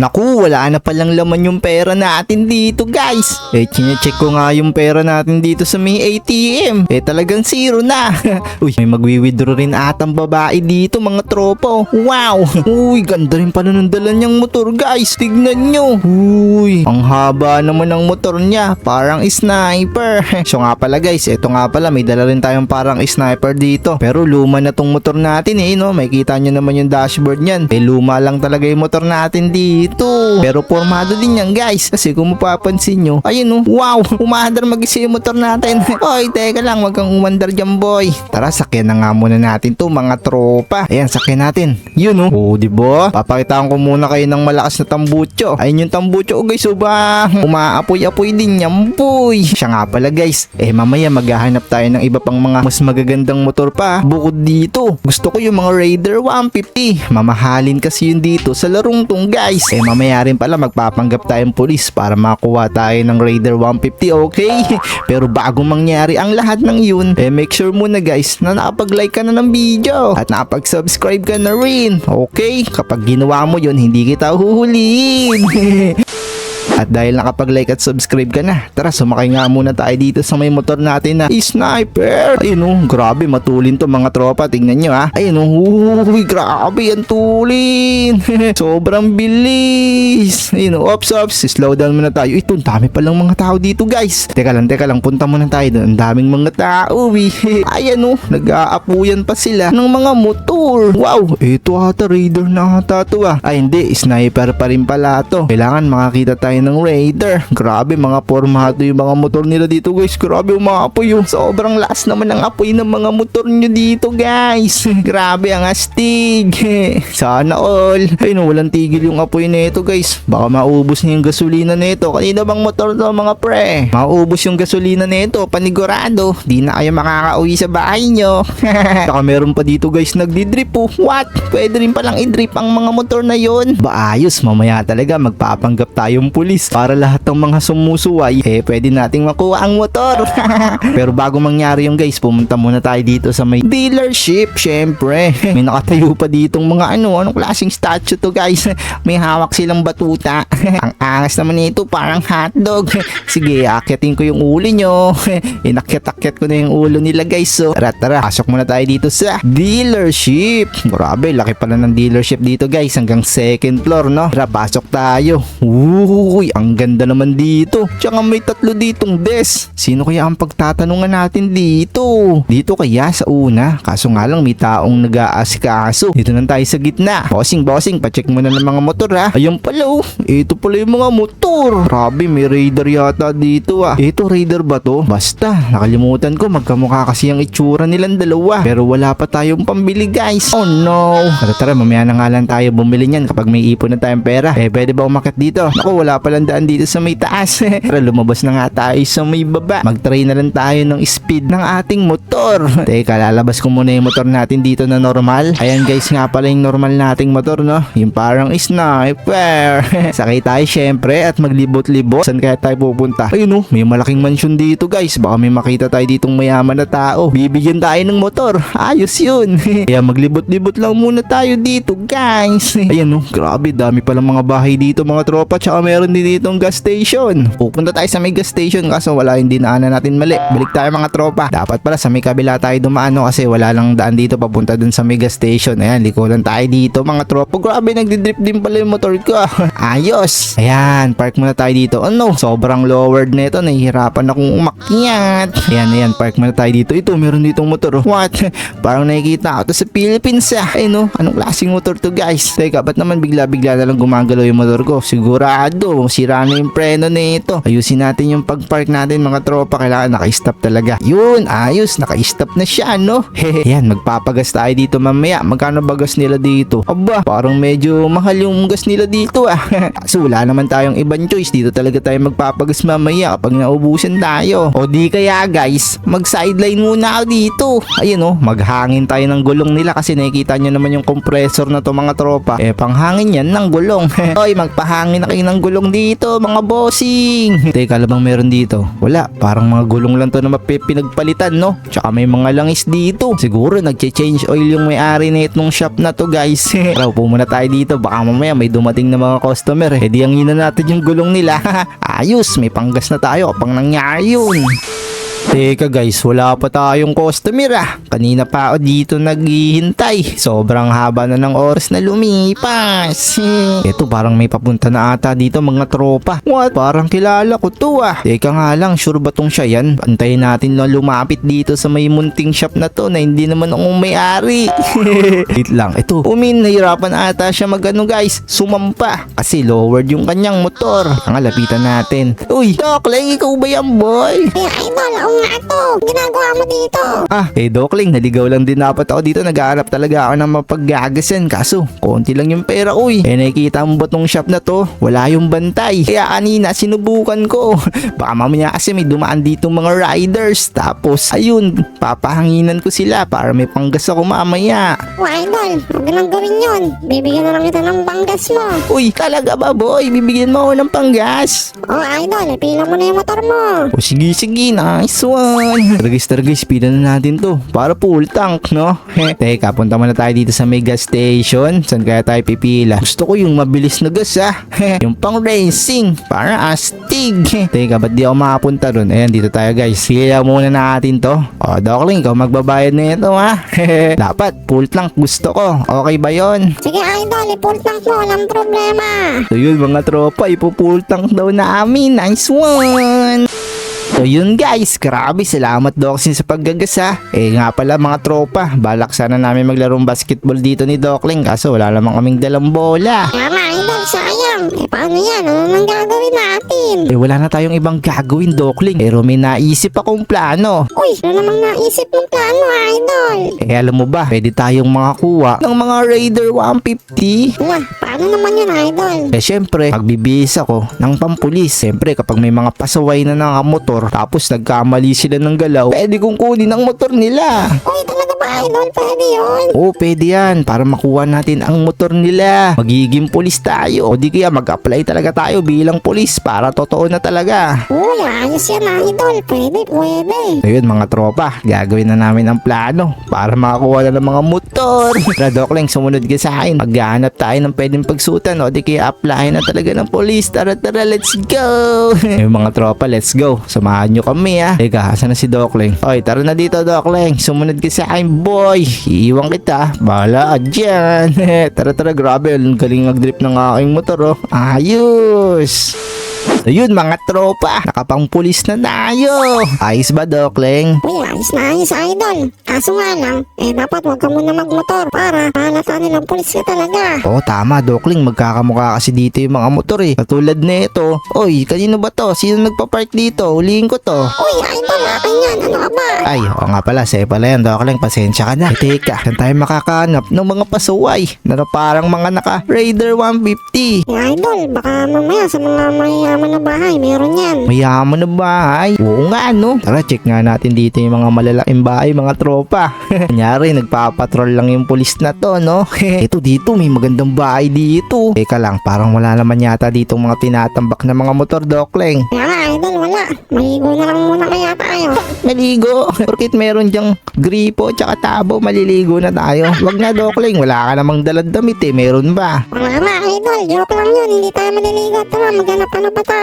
Naku, wala na palang laman yung pera natin dito guys. Eh, chinecheck ko nga yung pera natin dito sa may ATM. Eh, talagang zero na. Uy, may magwi-withdraw rin atang babae dito mga tropa. oh. Wow! Uy, ganda rin pala ng dala niyang motor guys. Tignan nyo. Uy, ang haba naman ng motor niya. Parang sniper. so nga pala guys, eto nga pala may dala rin tayong parang sniper dito. Pero luma na tong motor natin eh, no? May kita nyo naman yung dashboard niyan. Eh, luma lang talaga yung motor natin dito. Pero formado din yan guys. Kasi kung mapapansin nyo, ayun no, wow, umaandar mag-isa yung motor natin. Oy, teka lang, wag kang umandar dyan boy. Tara, sakyan na nga muna natin to mga tropa. Ayan, sakyan natin. Yun no. Oo, di ba? Papakitaan ko muna kayo ng malakas na tambucho. Ayun yung tambucho ko guys, ba? Umaapoy-apoy din yan boy. Siya nga pala guys. Eh mamaya maghahanap tayo ng iba pang mga mas magagandang motor pa. Bukod dito, gusto ko yung mga Raider 150. Mamahalin kasi yun dito sa larong tong guys. Eh mamaya rin pala magpapanggap tayong pulis para makuha tayo ng Raider 150, okay? Pero bago mangyari ang lahat ng yun, eh make sure muna guys na nakapag-like ka na ng video at nakapag-subscribe ka na rin, okay? Kapag ginawa mo yun, hindi kita huhulihin. At dahil nakapag-like at subscribe ka na, tara sumakay nga muna tayo dito sa may motor natin na sniper. Ayun oh, grabe matulin to mga tropa. Tingnan nyo ha. Ayun oh, uy, grabe ang tulin. Sobrang bilis. Ayun oh, ops ops, slow down muna tayo. Ito, ang dami palang mga tao dito guys. Teka lang, teka lang, punta muna tayo doon. Ang daming mga tao. eh. Ayan oh, nag-aapuyan pa sila ng mga motor. Wow, ito ata raider na ata to ah. Ay hindi, sniper pa rin pala to. Kailangan makakita tayo ng raider. Grabe mga formado yung mga motor nila dito guys. Grabe umaapoy yung sobrang lakas naman ng apoy ng mga motor nyo dito guys. Grabe ang astig. Sana all. Ay no, walang tigil yung apoy nito guys. Baka maubos na yung gasolina nito. Kanina bang motor to mga pre? Maubos yung gasolina nito. Panigurado. Di na kayo makakauwi sa bahay nyo. Saka meron pa dito guys nagdi-drip oh. What? Pwede rin palang i-drip ang mga motor na yon. Ba ayos, mamaya talaga magpapanggap tayong pulis para lahat ng mga sumusuway eh pwede nating makuha ang motor. Pero bago mangyari yung guys, pumunta muna tayo dito sa may dealership, syempre. May nakatayo pa ditong mga ano, anong klaseng statue to guys. May hawak silang batuta. ang angas naman nito, parang hotdog. Sige, akyatin ko yung ulo nyo. Inakyat-akyat ko na yung ulo nila guys. So, tara tara, pasok muna tayo dito sa dealership. Grabe, laki pala ng dealership dito guys. Hanggang second floor, no? Tara, pasok tayo. Uy, ang ganda naman dito. Tsaka may tatlo ditong desk. Sino kaya ang pagtatanungan natin dito? Dito kaya sa una. Kaso nga lang may taong nag-aasikaso. Dito lang tayo sa gitna. Bossing, bossing, pacheck mo na ng mga motor ha. Ayun pala oh. Ito pala yung mga motor. Grabe, may raider yata dito ah. Ito raider ba to? Basta, nakalimutan ko magkamukha kasi ang itsura nilang dalawa. Pero wala pa tayong pambili guys. Oh no. Tara tara, mamaya na nga lang tayo bumili niyan kapag may ipon na tayong pera. Eh, pwede ba umakit dito? Naku, wala palang dito sa may taas. tara, lumabas na nga tayo sa may baba. Mag-try na lang tayo ng speed ng ating motor. Teka, lalabas ko muna yung motor natin dito na normal. Ayan guys, nga pala yung normal nating motor, no? Yung parang sniper. Sakay tayo syempre at maglibot-libot. Saan kaya tayo pupunta? Ayun oh, may malaking mansion dito guys. Baka may makita tayo ditong mayaman na tao. Bibigyan tayo ng motor. Ayos yun. kaya maglibot-libot lang muna tayo dito guys. Ayan oh, grabe dami palang mga bahay dito mga tropa. Tsaka meron din ditong gas station. Pupunta tayo sa may gas station kaso wala yung dinaanan natin mali. Balik tayo mga tropa. Dapat pala sa may kabila tayo dumaan no kasi wala lang daan dito papunta dun sa may gas station. Ayan, liko lang tayo dito mga tropa. Grabe, nagdi-drip din pala yung motor ko. Ayos. Ayan, park muna tayo dito. Ano? Sobrang lowered na ito. Nahihirapan akong umakyat. Ayan, ayan, park muna tayo dito. Ito, meron ditong motor. oh. What? Parang nakikita ako sa Philippines ah. Ay no, anong klaseng motor to guys? Teka, ba't naman bigla-bigla na lang gumagalaw yung motor ko? Sigurado, sira na yung preno nito. Ayusin natin yung pag-park natin mga tropa. Kailangan naka-stop talaga. Yun, ayos, naka-stop na siya, no? Hehe, yan, magpapagas tayo dito mamaya. Magkano ba gas nila dito? Aba, parang medyo mahal yung gas nila dito ah. Kaso wala naman tayong ibang choice. Dito talaga tayo magpapagas mamaya kapag naubusan tayo. O di kaya guys, mag-sideline muna ako dito. Ayun oh, maghangin tayo ng gulong nila kasi nakikita nyo naman yung compressor na to mga tropa. Eh, panghangin yan ng gulong. Oy, magpahangin na kayo ng gulong dito mga bossing. Teka, alam bang meron dito? Wala, parang mga gulong lang to na mapipinagpalitan no? Tsaka may mga langis dito. Siguro nagche-change oil yung may-ari na itong shop na to guys. Tara, upo muna tayo dito. Baka mamaya may dumating na mga customer. Eh di hangin na natin yung gulong nila. Ayos, may panggas na tayo kapag nangyari yun. Teka guys, wala pa tayong customer ah. Kanina pa ako dito naghihintay. Sobrang haba na ng oras na lumipas. Ito parang may papunta na ata dito mga tropa. What? Parang kilala ko to ah. Teka nga lang, sure ba tong siya yan? Antayin natin na lumapit dito sa may munting shop na to na hindi naman akong may-ari. Wait lang, ito. Umin, nahirapan ata siya magano guys. Sumampa. Kasi lowered yung kanyang motor. Ang lapitan natin. Uy, Doc, lang ikaw ba yan boy? Eh, idol, ako nga to. Ginagawa mo dito. Ah, eh Dokling, naligaw lang din dapat ako dito. Naghahanap talaga ako ng mapaggagasan. Kaso, konti lang yung pera ko eh. Eh, nakikita mo ba tong shop na to? Wala yung bantay. Kaya kanina, sinubukan ko. Baka mamaya kasi may dumaan dito mga riders. Tapos, ayun, papahanginan ko sila para may panggas ako mamaya. O, idol, huwag na lang gawin yun. Bibigyan na lang kita ng banggas mo. Uy, talaga ba boy? Bibigyan mo ako ng panggas. O, idol, ipila mo na yung motor mo. O sige sige, nice one. Tara guys, tara guys, pila na natin to. Para full tank, no? Heh. Teka, punta muna tayo dito sa may gas station. Saan kaya tayo pipila? Gusto ko yung mabilis na gas ah. Yung pang racing. Para astig. Heh. Teka, ba't di ako makapunta ron? Ayan, dito tayo guys. Pila muna natin to. O, Dokling, ikaw magbabayad na ito ha. Heh. Dapat, full tank gusto ko. Okay ba yon? Sige, idol, i-full tank mo. Walang problema. So yun mga tropa, ipupull tank daw namin. Nice one! So yun guys, grabe salamat Doxin sa paggagasa. Eh nga pala mga tropa, balak sana namin maglarong basketball dito ni Dokling kaso wala namang kaming dalang bola. Nga, idol, sayang. Eh, paano yan? Ano nang gagawin natin? Eh wala na tayong ibang gagawin Dokling, pero may naisip akong plano. Uy, ano namang naisip mong plano, idol? Eh alam mo ba, pwede tayong makakuha ng mga Raider 150. Wah, paano naman yun, idol? Eh syempre, magbibihis ako ng pampulis. Syempre, kapag may mga pasaway na ng motor, tapos nagkamali sila ng galaw, pwede kong kunin ang motor nila. Uy, ba, idol? Pwede yun? Oo, pwede yan. Para makuha natin ang motor nila. Magiging pulis tayo. O di kaya mag-apply talaga tayo bilang pulis para totoo na talaga. Uy, ayos yan, idol. Pwede, pwede. Ayun mga tropa, gagawin na namin ang plano para makakuha na ng mga motor. Radokling, sumunod ka sa akin. Maghanap tayo ng pwedeng pagsutan o di kaya apply na talaga ng polis. Tara tara, let's go! Ayun mga tropa, let's go. Samahan nyo kami ha. Teka, asan na si Dokling? Oy, tara na dito Dokling. Sumunod ka sa akin boy. Iiwan kita. Bahala dyan. tara tara, grabe. Ang galing mag-drip ng aking motor oh. Ayos! Ayun mga tropa, nakapang pulis na tayo. Ayos ba, Dokling? Uy, ayos na ayos, idol. Kaso nga lang, eh dapat huwag ka muna magmotor para halata nilang pulis ka talaga. Oo, tama, Dokling. Magkakamukha kasi dito yung mga motor eh. Katulad na ito. Oy, kanino ba to? Sino nagpa-park dito? Huliin ko to. Uy, idol, akin yan. Ano ka ba? Ay, oo nga pala, sa'yo pala yan, Dokling. Pasensya ka na. Eh, teka, saan tayo makakahanap ng mga pasuway na parang mga naka Raider 150? Eh, idol, baka mamaya sa mga mayayaman na bahay, meron yan. Mayaman na bahay. Oo nga, no? Tara, check nga natin dito yung mga malalaking bahay, mga tropa. Kunyari, nagpapatrol lang yung pulis na to, no? Ito dito, may magandang bahay dito. Teka lang, parang wala naman yata dito mga tinatambak na mga motor, Dokling. Kaya nga, idol, wala. Maligo na lang muna kaya tayo. Maligo. Porkit meron diyang gripo tsaka tabo, maliligo na tayo. Wag na, Dokling. Wala ka namang dalad damit eh. Meron ba? Wala nga, idol. Joke lang yun. Hindi tayo maliligo. Tara, maghanap ano pa tayo.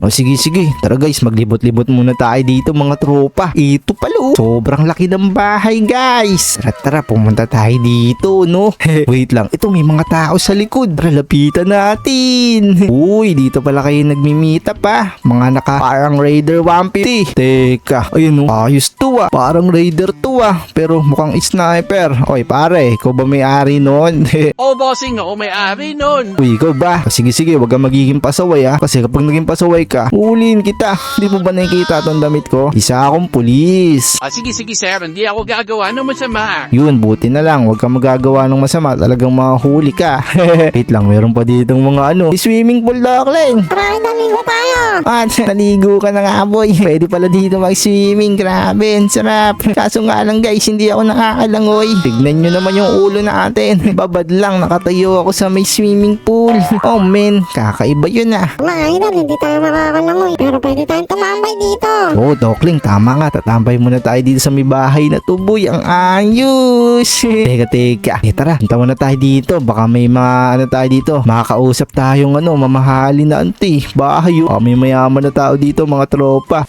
O sige sige, tara guys, maglibot-libot muna tayo dito mga tropa. Ito pala oh, sobrang laki ng bahay guys. Tara tara, pumunta tayo dito no. Wait lang, ito may mga tao sa likod. Tara, lapitan natin. Uy, dito pala kayo nagmimita pa. Mga naka parang Raider 150. Teka, ayun oh, ayos to ah. Parang Raider to ah. Pero mukhang sniper. Oy pare, ikaw ba may-ari nun? Oh, bossing ako may-ari nun. Uy, ikaw ba? Sige, sige, wag kang magiging pasaway ha. Kasi kapag naging pasaway ka, uliin kita. Hindi mo ba nakikita itong damit ko? Isa akong pulis. Ah, sige, sige, sir. Hindi ako gagawa ng masama. Yun, buti na lang. Huwag kang magagawa ng masama. Talagang mahuli ka. Wait lang, meron pa ditong mga ano. Swimming pool, Dokling. Tara, idol, ligo tayo. At Naligo ka na nga boy. Pwede pala dito mag-swimming. Grabe, ang sarap. Kaso nga lang guys, hindi ako nakakalangoy. Tignan nyo naman yung ulo natin. Babad lang, nakatayo ako sa may swimming pool. Oh man, kakaiba yun ah. Mga idol, hindi tayo makakalangoy. Pero pwede tayong tumambay dito. Oo, oh, Dokling, tama nga. Tatambay muna tayo dito sa may bahay na tuboy. Ang ayos. teka, teka. Eh, tara, punta muna tayo dito. Baka may mga, ano tayo dito. Makakausap tayong, ano, mamahalin na auntie. Bahay, oh. Baka may mayaman na tao dito, mga tropa.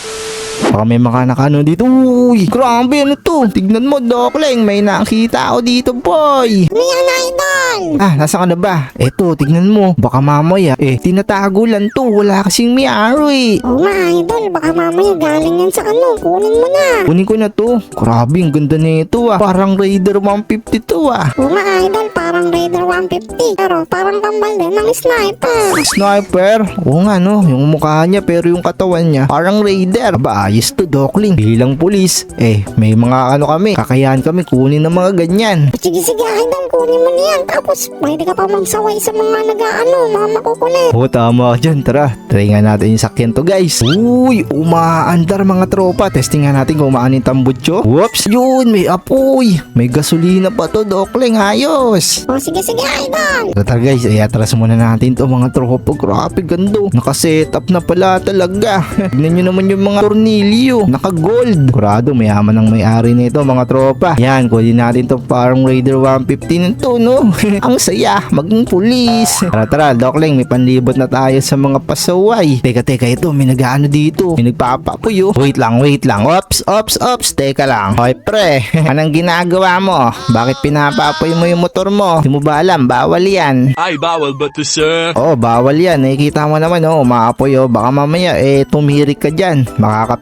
Baka may mga nakano dito. Uy, grabe, ano to? Tignan mo, Dokling. May nakita ako dito, boy. Ano yan, idol? Ah, nasa ka na ba? Eto, tignan mo. Baka mamaya, eh, tinatago lang to. Wala kasing miyaro eh. Oo nga, idol. Baka mamaya galing yan sa ano. Kunin mo na. Kunin ko na to. Grabe, ang ganda nito ah. Parang Raider 150 to ah. Oo nga, idol. Parang Raider 150. Pero parang kambal din ng sniper. Sniper? Oo nga no, yung mukha niya pero yung katawan niya parang Raider. Aba, ayos to Dokling. Bilang pulis, eh, may mga ano kami, kakayahan kami kunin ng mga ganyan. Sige, sige, idol. Kunin mo na yan. Tapos, pwede ka pa magsaway sa mga nag-ano, mga makukulit. Oo, tama ka dyan. Tara, try nga natin yung sakyan to guys. Uy, umaandar mga tropa. Testing nga natin kung umaan yung tambutso. Whoops, yun, may apoy. May gasolina pa to, Dokling. Ayos. O, sige, sige, idol. Tara tara, guys, ay atras muna natin to mga tropa. Grabe, gando. Nakasetup na pala talaga. Tignan nyo naman yung mga tornilyo. Naka-gold. Kurado, mayaman ang may-ari nito mga tropa. Yan, kunin natin to parang Raider 150 nito, no? ang saya, maging pulis. Tara tara, Dokling, may panlibot na tayo sa mga pasaway. Teka, teka, ito, may nag-ano dito. May nagpapapuyo. Wait lang, wait lang. Ops, ops, ops. Teka lang. Hoy, pre. Anong ginagawa mo? Bakit pinapapoy mo yung motor mo? Di mo ba alam? Bawal yan. Ay, bawal ba to, sir? Oo, bawal yan. Nakikita mo naman, oh, umaapoy, oh. Baka mamaya, eh, tumirik ka dyan.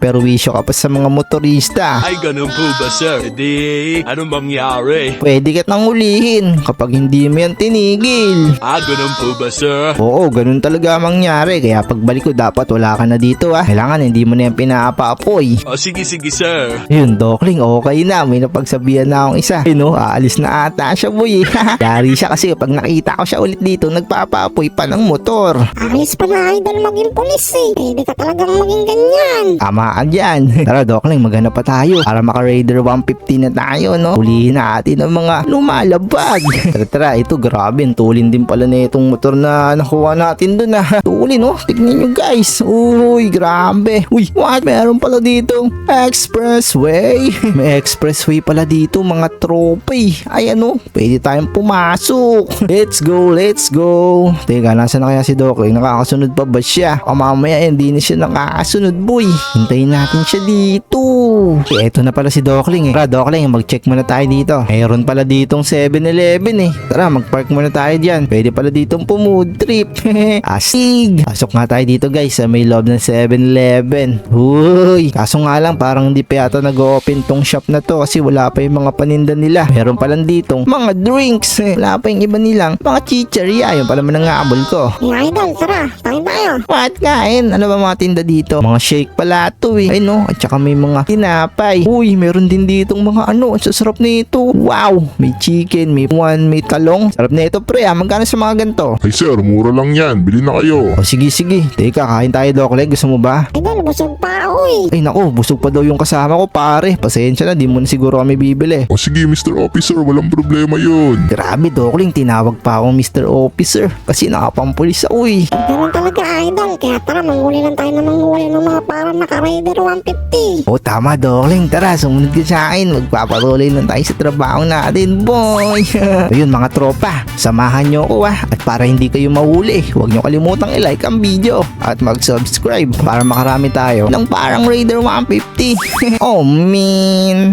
Makakaperwisyo ka pa sa mga motorista. Ay, ganun po ba, sir? Edi, anong mangyari? Pwede ka nang ulihin kapag hindi mo yan tinigil. Ah, ganun po ba, sir? Oo, ganun talaga mangyari. Kaya pagbalik ko, dapat wala ka na dito, ah. Kailangan hindi mo na yan pinapaapoy. O, sige, sige, sir. Yun, Dokling, okay na. May napagsabihan na akong isa. Yun, oh, aalis na ata siya, boy. Yari siya kasi pag nakita ko siya ulit dito, nagpapaapoy pa ng motor. Ayos pala, idol, maging pulis eh. Pwede ka talagang maging ganyan. Tama ka dyan. Tara, Dokling, maghanap pa tayo. Para maka-Raider 150 na tayo, no? Hulihin natin ang mga lumalabag. tara, tara, ito, grabe. Tulin din pala na itong motor na nakuha natin dun, ah. Tulin, no? Tignan nyo, guys. Uy, grabe. Uy, what? Meron pala dito expressway. May expressway pala dito, mga tropa, eh. Ay, ano? Pwede tayong pumasok. Let's go, let's go. Teka, nasa na kaya si Dokling? Nakakasunod pa ba siya? O mamaya, hindi na siya nakakasunod, boy. Hintayin natin siya dito. Eh, eto na pala si Dokling, eh. Tara, Dokling, mag-check muna tayo dito. Mayroon pala ditong 7-Eleven, eh. Tara, mag-park muna tayo dyan. Pwede pala ditong pumood trip. Asig! Pasok nga tayo dito, guys, sa may loob ng 7-Eleven. Uy! Kaso nga lang, parang hindi pa yata nag-open tong shop na to kasi wala pa yung mga paninda nila. Meron pa lang ditong mga drinks. Eh, Wala pa yung iba nilang mga chicheria. Yun pala man ang habol ko. Eh, idol, tara. Kain tayo. What kain? Ano ba mga tinda dito? Mga shake pala to eh. Ay no, at saka may mga tinapay. Uy, meron din ditong mga ano. Ang sasarap nito. Wow! May chicken, may one, may talong. Sarap na ito pre ah. Magkano sa mga ganito? Ay sir, mura lang yan. Bili na kayo. O sige sige. Teka, kain tayo Dokleg. Gusto mo ba? Idol, busog pa ako eh. Ay nako, busog pa daw yung kasama ko pare. Pasensya na, di mo na siguro kami bibili. O sige Mr. Officer, walang problema yun. Grabe Dokling, tinawag pa akong Mr. Officer. Kasi nakapampulis ako eh. Ganun talaga, idol. Kaya tara, manghuli lang tayo na manghuli ng mga parang naka-Raider 150. O tama Dokling, tara sumunod ka sa akin. Magpapatuloy lang tayo sa trabaho natin boy. Ayun mga tropa, samahan nyo ako ah. At para hindi kayo mahuli, huwag nyo kalimutang i-like ang video at mag-subscribe para makarami tayo ng parang Raider 150. oh man.